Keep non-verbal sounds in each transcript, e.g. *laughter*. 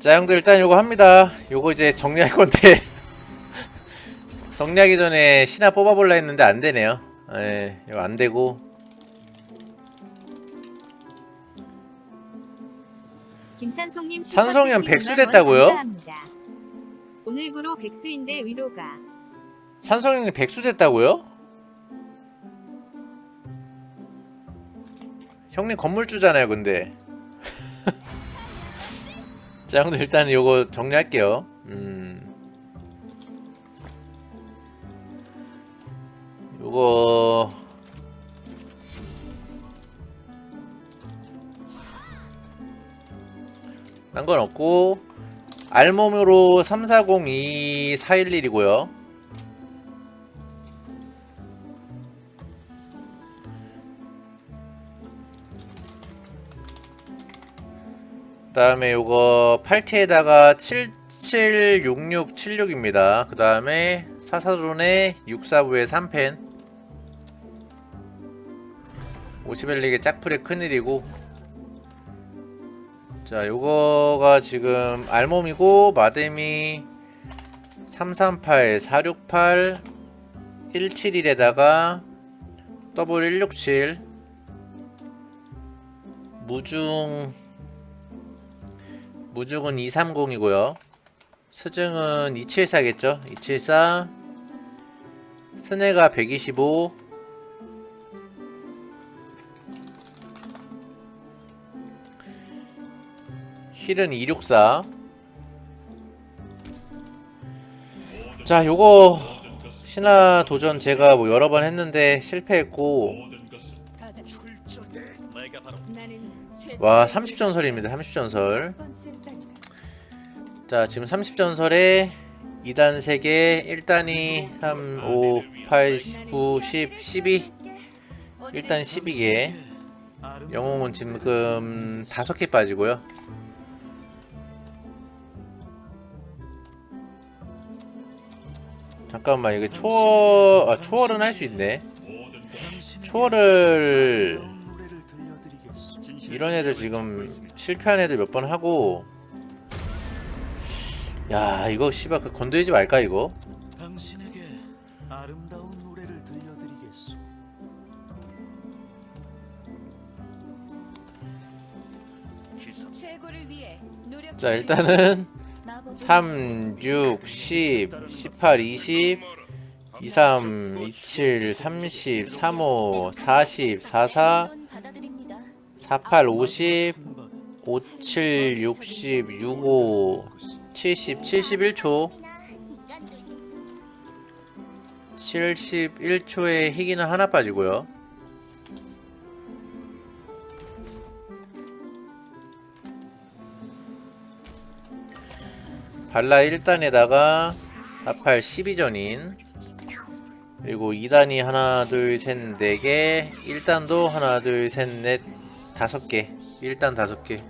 자 형들 일단 요거 합니다 요거 이제 정리할 건데 *laughs* 정리하기 전에 신화 뽑아볼라 했는데 안 되네요 예 이거 안 되고 김찬송님 찬송이형 백수 2만 원 됐다고요? 오늘부로 백수인데 위로가. 산성 형님 백수 됐다고요? 형님 건물주잖아요 근데 자 형들 일단 요거 정리할게요. 음. 요거. 딴 건 없고 알몸으로 340 2411이고요 다음에 요거 8T에다가 776676입니다. 그 다음에 사사존에 6사부에 3펜. 50엘릭의 짝풀의 큰일이고. 자 요거가 지금 알몸이고 마뎀이 338 468 171에다가 더블 167 무중 무죽은 230이고요. 스증은 274겠죠? 274 스네가 125 힐은 264 자, 요거 신화 도전 제가 뭐 여러 번 했는데 실패했고 와 30전설입니다 30전설. 자 지금 30전설에 2단 3개 1단이 3, 5, 8, 9, 10, 12 일단 12개 영웅은 지금 5개 빠지고요. 잠깐만 이게 초월 아 초월은 할 수 있네. 초월을 이런 애들 지금 실패한 애들 몇 번 하고 야 이거 씨발 그 건드리지 말까 이거 당신에게 아름다운 노래를 들려드리겠소. 기사 최고를 위해 노력. 자 일단은 3, 6, 10, 18, 20 23, 27, 30, 35, 40, 44 48, 50 57, 60, 65 70, 71초. 71초에 희귀는 하나 빠지고요. 발라 1단에다가 나팔 12전인 그리고 2단이 하나 둘셋 4개 1단도 하나 둘 셋넷 5개 1단 5개.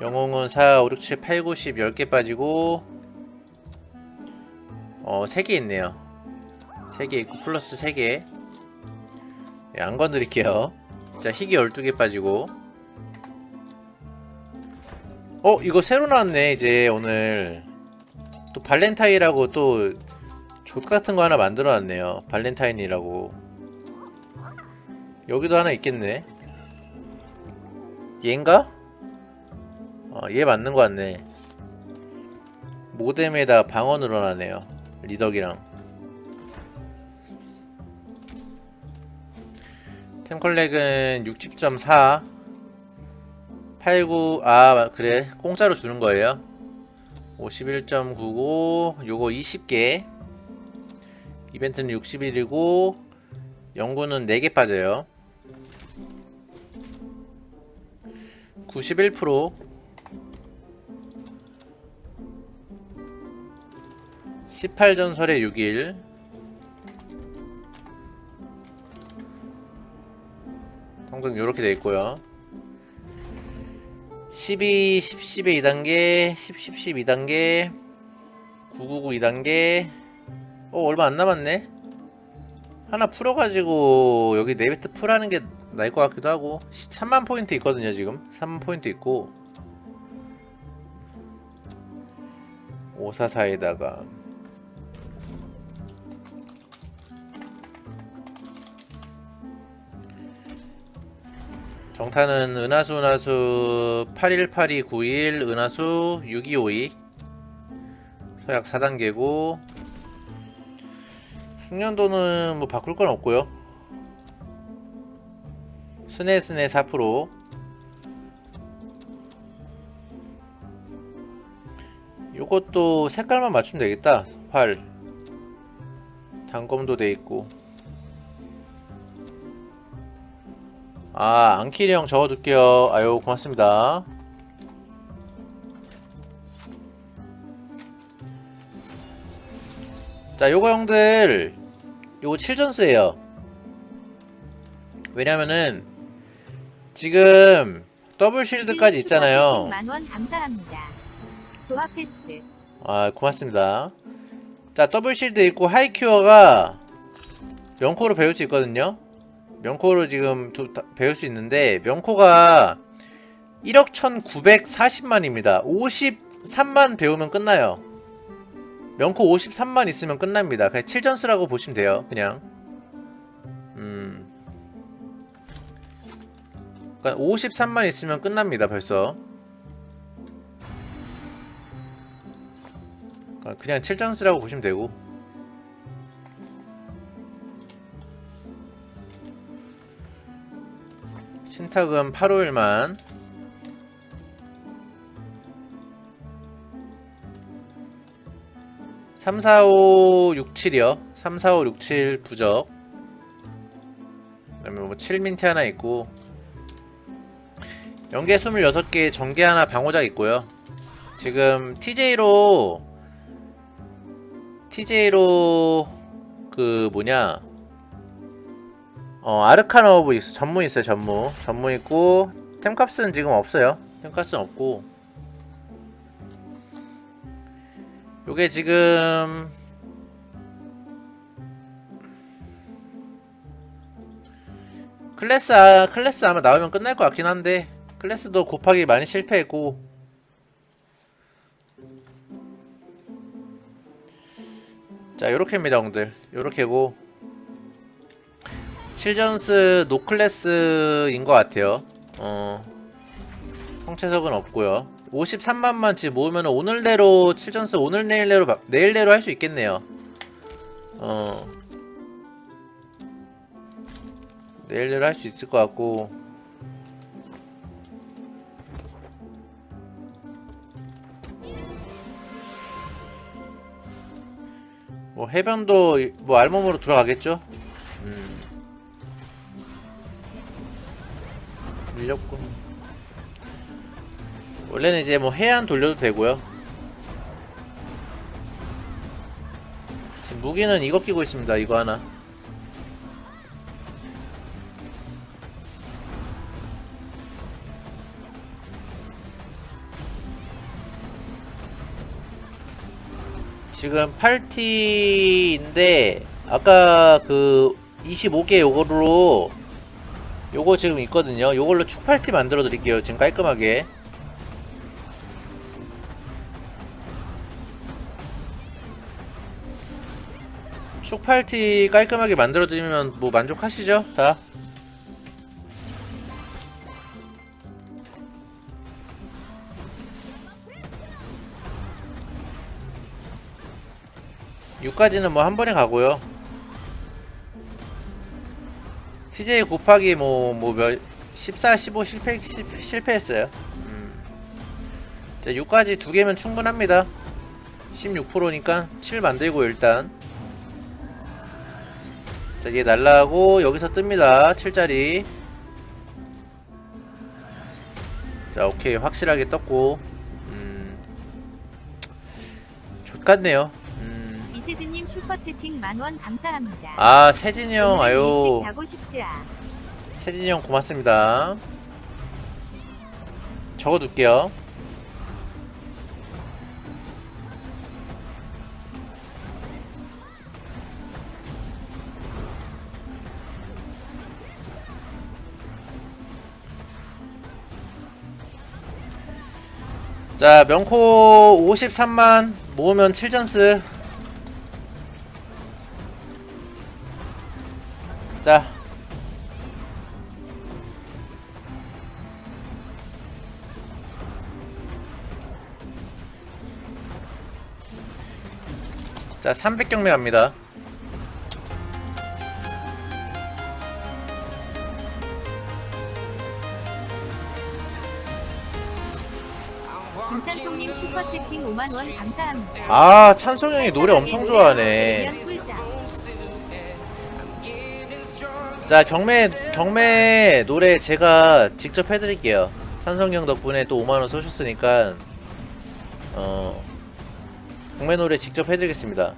영웅은 4, 5, 6, 7, 8, 9, 10 10개 빠지고 어 3개 있네요. 3개 있고 플러스 3개. 예, 안 건드릴게요. 자 희귀 12개 빠지고. 어 이거 새로 나왔네 이제 오늘. 또 발렌타인이라고 또 족같은 거 하나 만들어 놨네요. 발렌타인이라고. 여기도 하나 있겠네 얘인가? 어, 얘 맞는 거 같네 모뎀에다 방어 늘어나네요 리덕이랑 템컬렉은 60.4 89, 아, 그래. 공짜로 주는 거예요. 51.99, 요거 20개. 이벤트는 60일이고, 연구는 4개 빠져요. 91% 18전설의 6일 통상 요렇게 돼 있고요 12, 10, 10의 2단계, 10, 10, 10 2단계, 999 2단계. 어, 얼마 안 남았네? 하나 풀어가지고, 여기 네비트 풀하는 게 나을 것 같기도 하고. 3만 포인트 있거든요, 지금. 3만 포인트 있고. 544에다가 정타는 은하수 은하수 818291 은하수 6252 서약 4단계고 숙련도는 뭐 바꿀 건 없고요 스네 스네 4% 요것도 색깔만 맞추면 되겠다. 활 단검도 돼 있고. 아 안키리 형 적어둘게요. 아유 고맙습니다. 자 요거 형들 요거 7전스에요. 왜냐면은 지금 더블 쉴드까지 있잖아요. 만원 감사합니다. 도화 패스. 아 고맙습니다. 자 더블 실드 있고 하이큐어가 명코로 배울 수 있거든요. 명코로 지금 두- 다- 배울 수 있는데 명코가 1억 1940만입니다. 53만 배우면 끝나요. 명코 53만 있으면 끝납니다. 그냥 7전스라고 보시면 돼요 그냥 그러니까 53만 있으면 끝납니다 벌써 아, 그냥 7점수라고 보시면 되고 신탁은 8호일만 삼, 사, 오, 육, 칠이요. 3, 4, 5, 6, 7 부적. 그다음에 뭐 7민트 하나 있고 연계 26개 전개 하나 방어작 있고요. 지금 TJ로 TJ로 그 뭐냐 어 아르카나 오브 있어 전무 있어요 전무. 전무 있고 템값은 지금 없어요. 템값은 없고. 요게 지금 클래스 아, 클래스 아마 나오면 끝날 것 같긴 한데 클래스도 곱하기 많이 실패했고. 자 요렇게입니다 형들. 요렇게고. 7전스 노클래스인 것 같아요. 어 성체석은 없고요. 53만만 지금 모으면 오늘 내로 7전스 오늘 내일 내로 바- 내일 내로 할 수 있겠네요. 어. 내일 내로 할 수 있을 것 같고 뭐 해변도 뭐 알몸으로 들어가겠죠? 음. 밀렸군. 원래는 이제 뭐 해안 돌려도 되고요. 지금 무기는 이거 끼고 있습니다. 이거 하나. 지금 8T인데 아까 그 25개 요거로 요거 지금 있거든요. 요걸로 축 8T 만들어 드릴게요. 지금 깔끔하게. 축 8T 깔끔하게 만들어 드리면 뭐 만족하시죠? 다. 육까지는 뭐 한 번에 가고요. TJ 곱하기 뭐 뭐몇 14, 15 실패 시- 실패했어요. 음. 자, 6까지 두 개면 충분합니다. 16%니까 7 만들고 일단 자, 얘 날라가고 여기서 뜹니다. 7짜리. 자, 오케이. 확실하게 떴고. 음. 좋같네요. 음. 이세즈님 슈퍼 채팅 만원 감사합니다. 아, 세진이 형, 아유. 자고 싶드아. 세진이 형 고맙습니다. 적어둘게요. 자, 명코 53만 모으면 7전스 자 자, 300경매 갑니다. 김찬송님 슈퍼채팅 5만원 감사합니다. 아, 찬송 형이 노래 엄청 좋아하네. 자. 자, 경매, 경매 노래 제가 직접 해드릴게요. 찬성 형 덕분에 또 5만원 쏘셨으니까, 어, 경매 노래 직접 해드리겠습니다.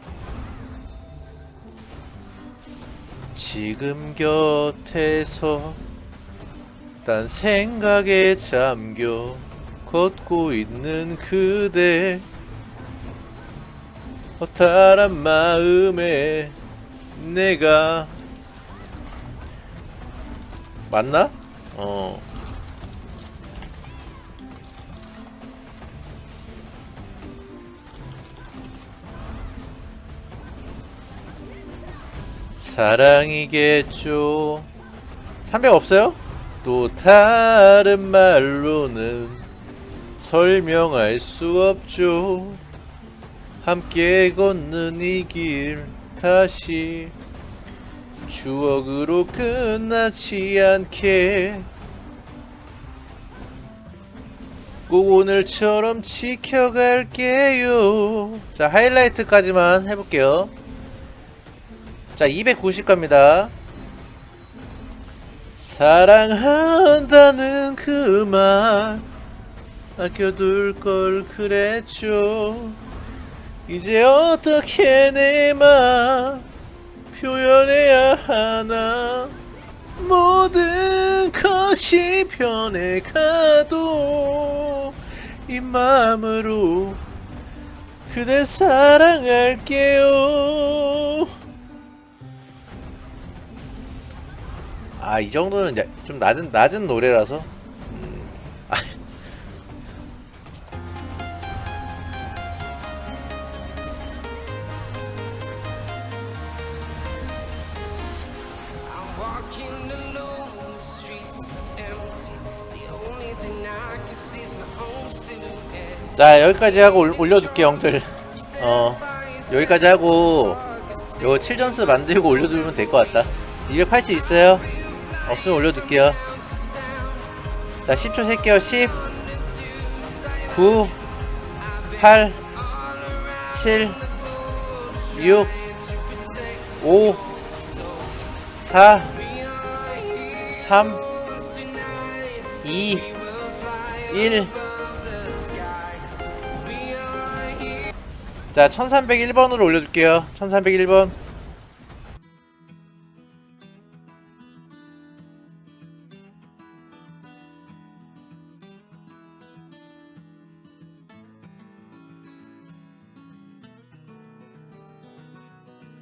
지금 곁에서 딴 생각에 잠겨 걷고 있는 그대 허탈한 마음에 내가 맞나? 어. 사랑이겠죠. 300 없어요? 또 다른 말로는 설명할 수 없죠. 함께 걷는 이 길 다시 추억으로 끝나지 않게 꼭 오늘처럼 지켜갈게요. 자, 하이라이트까지만 해볼게요. 자, 290 갑니다. 사랑한다는 그 말 아껴둘 걸 그랬죠. 이제 어떻게 내맘 표현해야 하나? 모든 것이 변해가도 이 마음으로 그대 사랑할게요. 아 이 정도는 좀 낮은 낮은 노래라서 자 여기까지 하고 올, 올려둘게 형들. 어 여기까지 하고 요 7전스 만들고 올려주면 될 것 같다. 280 있어요? 없으면 올려둘게요. 자 10초 셀게요. 10 9 8 7 6 5 4 3 2 1 자, 1301번으로 올려줄게요. 1301번.